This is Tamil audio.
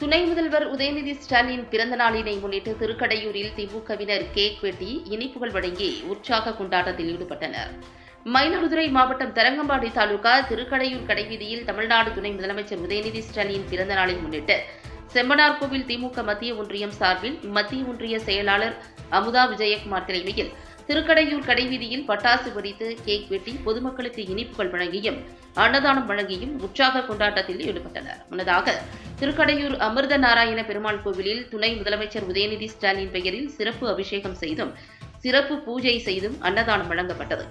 துணை முதல்வர் உதயநிதி ஸ்டாலின் பிறந்த நாளினை முன்னிட்டு திருக்கடையூரில் திமுகவினர் கேக் வெட்டி இனிப்புகள் வழங்கி உற்சாக கொண்டாட்டத்தில் ஈடுபட்டனர். மயிலாடுதுறை மாவட்டம் தரங்கம்பாடி தாலுகா திருக்கடையூர் கடைவீதியில் தமிழ்நாடு துணை முதலமைச்சர் உதயநிதி ஸ்டாலின் பிறந்த நாளை முன்னிட்டு செம்பனார்கோவில் திமுக மத்திய ஒன்றியம் சார்பில் மத்திய ஒன்றிய செயலாளர் அமுதா விஜயகுமார் தலைமையில் திருக்கடையூர் கடைவீதியில் பட்டாசு வெடித்து கேக் வெட்டி பொதுமக்களுக்கு இனிப்புகள் வழங்கியும் அன்னதானம் வழங்கியும் உற்சாக கொண்டாட்டத்தில் ஈடுபட்டனர். முன்னதாக திருக்கடையூர் அமிர்த நாராயண பெருமாள் கோவிலில் துணை முதலமைச்சர் உதயநிதி ஸ்டாலின் பெயரில் சிறப்பு அபிஷேகம் செய்தும் சிறப்பு பூஜை செய்தும் அன்னதானம் வழங்கப்பட்டது.